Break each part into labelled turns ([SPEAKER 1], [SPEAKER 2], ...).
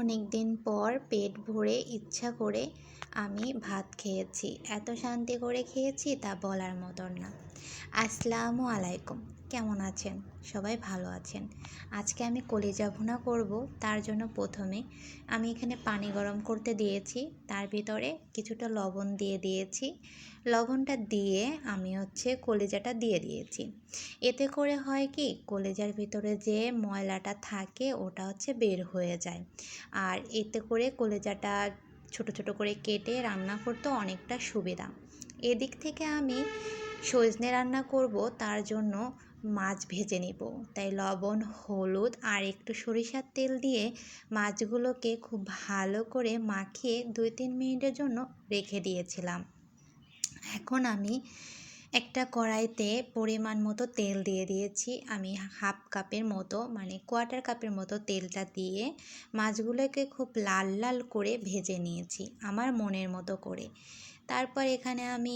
[SPEAKER 1] অনেক দিন পর পেট ভরে ইচ্ছা করে আমি ভাত খেয়েছি। এত শান্তি করে খেয়েছি তা বলার মতন না। আসসালামু আলাইকুম। কেমন আছেন? সবাই ভালো আছেন। আজকে আমি কলিজা ভুনা করব। তার জন্য প্রথমে আমি এখানে পানি গরম করতে দিয়েছি। তার ভিতরে কিছুটা লবণ দিয়ে দিয়েছি। লবণটা দিয়ে আমি হচ্ছে কলিজাটা দিয়ে দিয়েছি। এতে করে হয় কি? কলিজার ভিতরে যে ময়লাটা থাকে ওটা হচ্ছে বের হয়ে যায়। আর এতে করে কলিজাটা ছোট ছোট করে কেটে রান্না করতে অনেকটা সুবিধা। এদিক থেকে আমি সজনে রান্না করব, তার জন্য মাছ ভেজে নিব। তাই লবণ, হলুদ আর একটু সরিষার তেল দিয়ে মাছগুলোকে খুব ভালো করে মাখিয়ে দুই, তিন মিনিটের জন্য রেখে দিয়েছিলাম। এখন আমি একটা কড়াইতে পরিমাণ মতো তেল দিয়ে দিয়েছি। আমি হাফ কাপের মতো মানে কোয়ার্টার কাপের মতো তেলটা দিয়ে মাছগুলোকে খুব লাল লাল করে ভেজে নিয়েছি, আমার মনের মতো করে। তারপর এখানে আমি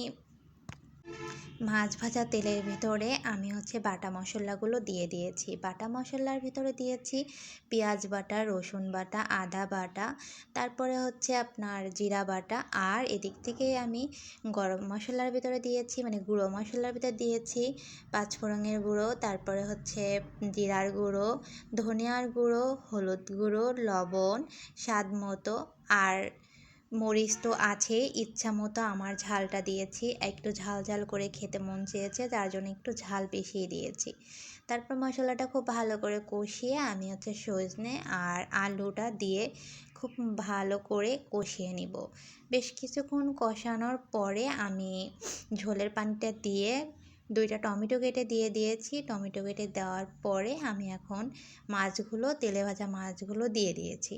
[SPEAKER 1] মাছ ভাজা তেলের ভিতরে আমি হচ্ছে বাটা মশলাগুলো দিয়ে দিয়েছি। বাটা মশলার ভিতরে দিয়েছি পেঁয়াজ বাটা, রসুন বাটা, আদা বাটা, তারপরে হচ্ছে আপনার জিরা বাটা, আর এদিক থেকে আমি গরম মশলার ভিতরে দিয়েছি মানে গুঁড়ো মশলার ভিতরে দিয়েছি পাঁচফোড়নের গুঁড়ো, তারপরে হচ্ছে জিরার গুঁড়ো, ধনিয়ার গুঁড়ো, হলুদ গুঁড়ো, লবণ, স্বাদ মতো, আর মরিচ তো আছে, ইচ্ছা মতো আমার ঝালটা দিয়েছি। একটু ঝাল ঝাল করে খেতে মন চেয়েছে তার জন্য একটু ঝাল বেশিয়ে দিয়েছি। তারপর মশলাটা খুব ভালো করে কষিয়ে আমি হচ্ছে সজনে আর আলুটা দিয়ে খুব ভালো করে কষিয়ে নিব। বেশ কিছুক্ষণ কষানোর পরে আমি ঝোলের পানিটা দিয়ে দুইটা টমেটো কেটে দিয়ে দিয়েছি। টমেটো কেটে দেওয়ার পরে আমি এখন মাছগুলো, তেলে ভাজা মাছগুলো দিয়ে দিয়েছি।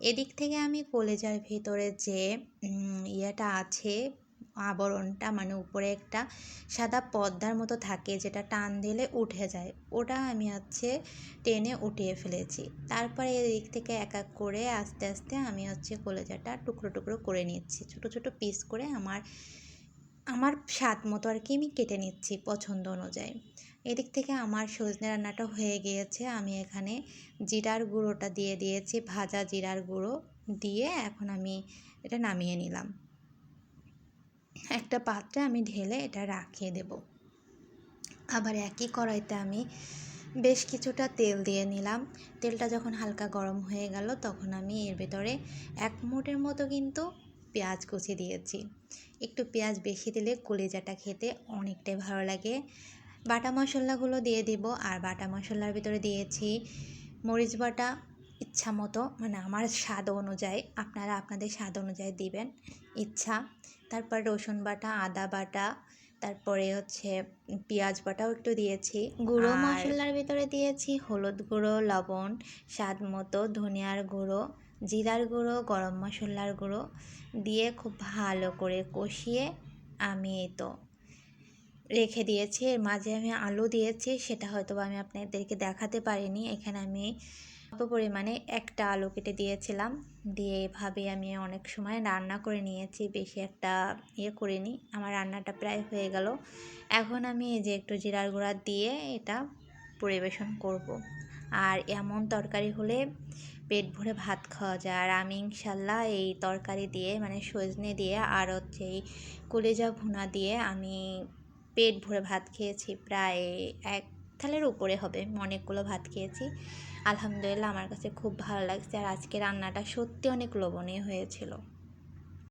[SPEAKER 1] এদিক থেকে আমি কলেজার ভিতরে যে ইয়েটা আছে, আবরণটা মানে উপরে একটা সাদা পর্দার মতো থাকে, যেটা টান দিলে উঠে যায়, ওটা আমি হচ্ছে টেনে উঠিয়ে ফেলেছি। তারপরে এদিক থেকে এক এক করে আস্তে আস্তে আমি হচ্ছে কলেজাটা টুকরো টুকরো করে নিচ্ছি। ছোট ছোট পিস করে আমার আমার স্বাদ মতো আর কি আমি কেটে নিচ্ছি পছন্দ অনুযায়ী। এদিক থেকে আমার সজনে রান্নাটা হয়ে গিয়েছে। আমি এখানে জিরার গুঁড়োটা দিয়ে দিয়েছি, ভাজা জিরার গুঁড়ো দিয়ে এখন আমি এটা নামিয়ে নিলাম। একটা পাত্রে আমি ঢেলে এটা রাখিয়ে দেব। আবার একই কড়াইতে আমি বেশ কিছুটা তেল দিয়ে নিলাম। তেলটা যখন হালকা গরম হয়ে গেল তখন আমি এর ভেতরে এক মুঠের মতো কিন্তু পেঁয়াজ কুচি দিয়েছি। একটু পেঁয়াজ বেশি দিলে কলিজাটা খেতে অনেকটাই ভালো লাগে। বাটা মশলাগুলো দিয়ে দিব আর বাটা মশলার ভিতরে দিয়েছি মরিচ বাটা ইচ্ছা মতো মানে আমার স্বাদ অনুযায়ী আপনারা আপনাদের স্বাদ অনুযায়ী দিবেন ইচ্ছা। তারপর রসুন বাটা আদা বাটা তারপরে হচ্ছে পেঁয়াজ বাটাও একটু দিয়েছি। গুঁড়ো মশলার ভিতরে দিয়েছি হলুদ গুঁড়ো লবণ স্বাদ মতো ধনিয়ার গুঁড়ো। জিরার গুঁড়ো, গরম মশলার গুঁড়ো দিয়ে খুব ভালো করে কষিয়ে আমি এই তো রেখে দিয়েছি। এর মাঝে আমি আলু দিয়েছি, সেটা হয়তো আমি আপনাদেরকে দেখাতে পারিনি। এখানে আমি অল্প পরিমাণে একটা আলু কেটে দিয়েছিলাম। দিয়ে এভাবে আমি অনেক সময় রান্না করে নিয়েছি, বেশি একটা ইয়ে করিনি। আমার রান্নাটা প্রায় হয়ে গেল। এখন আমি এই যে একটু জিরার গুঁড়া দিয়ে এটা পরিবেশন করব। আর এমন তরকারি হলে পেট ভরে ভাত খাওয়া যায়। আর আমি ইনশাল্লাহ এই তরকারি দিয়ে মানে সজনে দিয়ে, আর হচ্ছে এই কলেজা ভুনা দিয়ে আমি পেট ভরে ভাত খেয়েছি প্রায় এক থালের উপরে হবে অনেকগুলো ভাত খেয়েছি। আলহামদুলিল্লাহ আমার কাছে খুব ভালো লাগছে। আর আজকে রান্নাটা সত্যি অনেক লোভনীয় হয়েছিল।